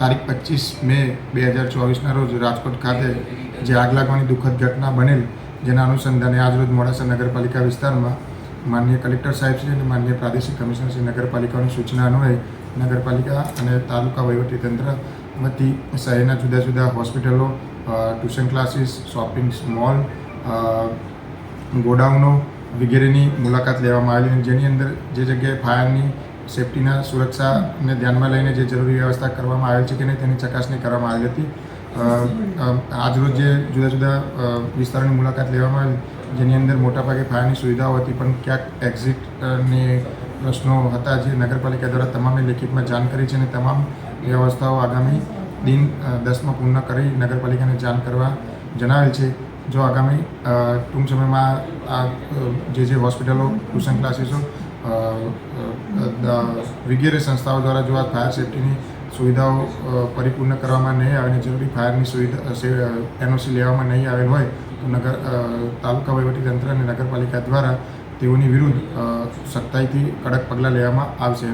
તારીખ પચીસ મે બે હજાર ચોવીસના રોજ રાજકોટ ખાતે જે આગ લાગવાની દુઃખદ ઘટના બનેલ, જેના અનુસંધાને આજરોજ મોડાસા નગરપાલિકા વિસ્તારમાં માન્ય કલેક્ટર સાહેબ શ્રી અને માનનીય પ્રાદેશિક કમિશનર શ્રી નગરપાલિકાની સૂચના અન્વયે નગરપાલિકા અને તાલુકા વહીવટીતંત્ર વતી શહેરના જુદા જુદા હોસ્પિટલો ટ્યુશન ક્લાસીસ, શોપિંગ મોલ ગોડાઉનો વગેરેની મુલાકાત લેવામાં આવેલી જેની અંદર જે જગ્યાએ ફાયરની સેફટીના સુરક્ષાને ધ્યાનમાં લઈને જે જરૂરી વ્યવસ્થા કરવામાં આવેલ છે કે નહીં તેની ચકાસણી કરવામાં આવી હતી. આજરોજ જે જુદા જુદા વિસ્તારોની મુલાકાત લેવામાં આવી જેની અંદર મોટાભાગે ફાયરની સુવિધાઓ હતી, પણ ક્યાંક એક્ઝિટની પ્રશ્નો હતા જે નગરપાલિકા દ્વારા તમામે લેખિતમાં જાણ કરી છે અને તમામ વ્યવસ્થાઓ આગામી દિન દસમાં પૂર્ણ કરી નગરપાલિકાને જાણ કરવા જણાવેલ છે. જો આગામી ટૂંક સમયમાં આ જે જે હોસ્પિટલો, ટ્યુશન ક્લાસીસો વગેરે સંસ્થાઓ દ્વારા જો આ ફાયર સેફ્ટીની સુવિધાઓ પરિપૂર્ણ કરવામાં નહીં આવે અને જરૂરી ફાયરની સુવિધા એનઓસી લેવામાં નહીં આવેલ હોય, તો નગર તાલુકા વહીવટીતંત્ર અને નગરપાલિકા દ્વારા તેઓની વિરુદ્ધ સખ્તાઈથી કડક પગલાં લેવામાં આવશે.